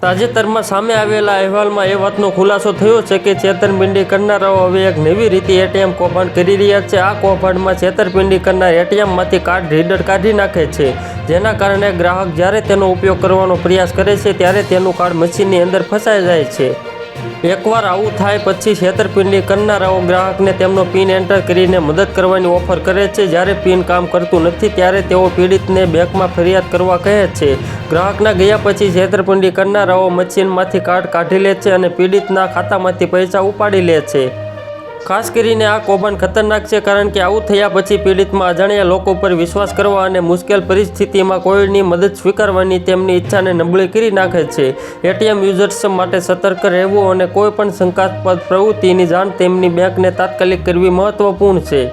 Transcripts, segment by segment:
તાજેતરમાં સામે આવેલા અહેવાલમાં એ વાતનો ખુલાસો થયો છે કે છેતરપિંડી કરનારાઓ હવે એક નવી રીતે એટીએમ કૌભાંડ કરી રહ્યા છે. આ કૌભાંડમાં છેતરપિંડી કરનાર એટીએમમાંથી કાર્ડ રીડર કાઢી નાખે છે. જેના કારણે ગ્રાહક જ્યારે તેનો ઉપયોગ કરવાનો પ્રયાસ કરે છે, ત્યારે તેનું કાર્ડ મશીનની અંદર ફસાઈ જાય છે. એકવાર આવું થાય પછી છેતરપિંડી કરનારાઓ ગ્રાહકને તેમનો પિન એન્ટર કરીને મદદ કરવાની ઓફર કરે છે. જ્યારે પિન કામ કરતું નથી ત્યારે તેઓ પીડિતને બેંકમાં ફરિયાદ કરવા કહે છે. ગ્રાહકના ગયા પછી છેતરપિંડી કરનારાઓ મશીનમાંથી કાર્ડ કાઢી લે છે અને પીડિતના ખાતામાંથી પૈસા ઉપાડી લે છે. ખાસ કરીને આ કૌભાંડ ખતરનાક છે કારણ કે આવું થયા પછી પીડિતમાં અજાણ્યા લોકો પર વિશ્વાસ કરવા અને મુશ્કેલ પરિસ્થિતિમાં કોઈની મદદ સ્વીકારવાની તેમની ઈચ્છાને નબળી કરી નાખે છે. એટીએમ યુઝર્સ માટે સતર્ક રહેવું અને કોઈપણ શંકાસ્પદ પ્રવૃત્તિની જાણ તેમની બેંકને તાત્કાલિક કરવી મહત્વપૂર્ણ છે.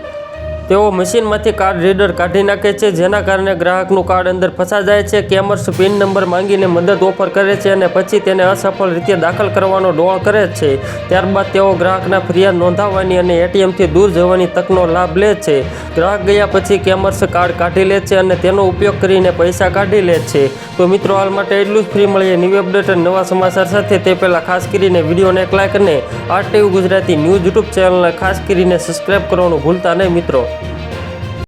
તેઓ મશીનમાંથી કાર્ડ રીડર કાઢી નાખે છે, જેના કારણે ગ્રાહકનું કાર્ડ અંદર ફસા જાય છે. કેમર્સ પિન નંબર માંગીને મદદ ઓફર કરે છે અને પછી તેને અસફળ રીતે દાખલ કરવાનો ડોળ કરે છે. ત્યારબાદ તેઓ ગ્રાહકના ફરિયાદ નોંધાવવાની અને એટીએમથી દૂર જવાની તકનો લાભ લે છે. ગ્રાહક ગયા પછી કેમર્સ કાર્ડ કાઢી લે છે અને તેનો ઉપયોગ કરીને પૈસા કાઢી લે છે. તો મિત્રો, હાલ માટે એટલું જ. ફ્રી મળીએ ન્યૂ અપડેટ અને નવા સમાચાર સાથે. તે પહેલાં ખાસ કરીને વિડીયોને એક લાઇક અને R TV Gujarati news YouTube ચેનલને ખાસ કરીને સબસ્ક્રાઈબ કરવાનું ભૂલતા નહીં મિત્રો.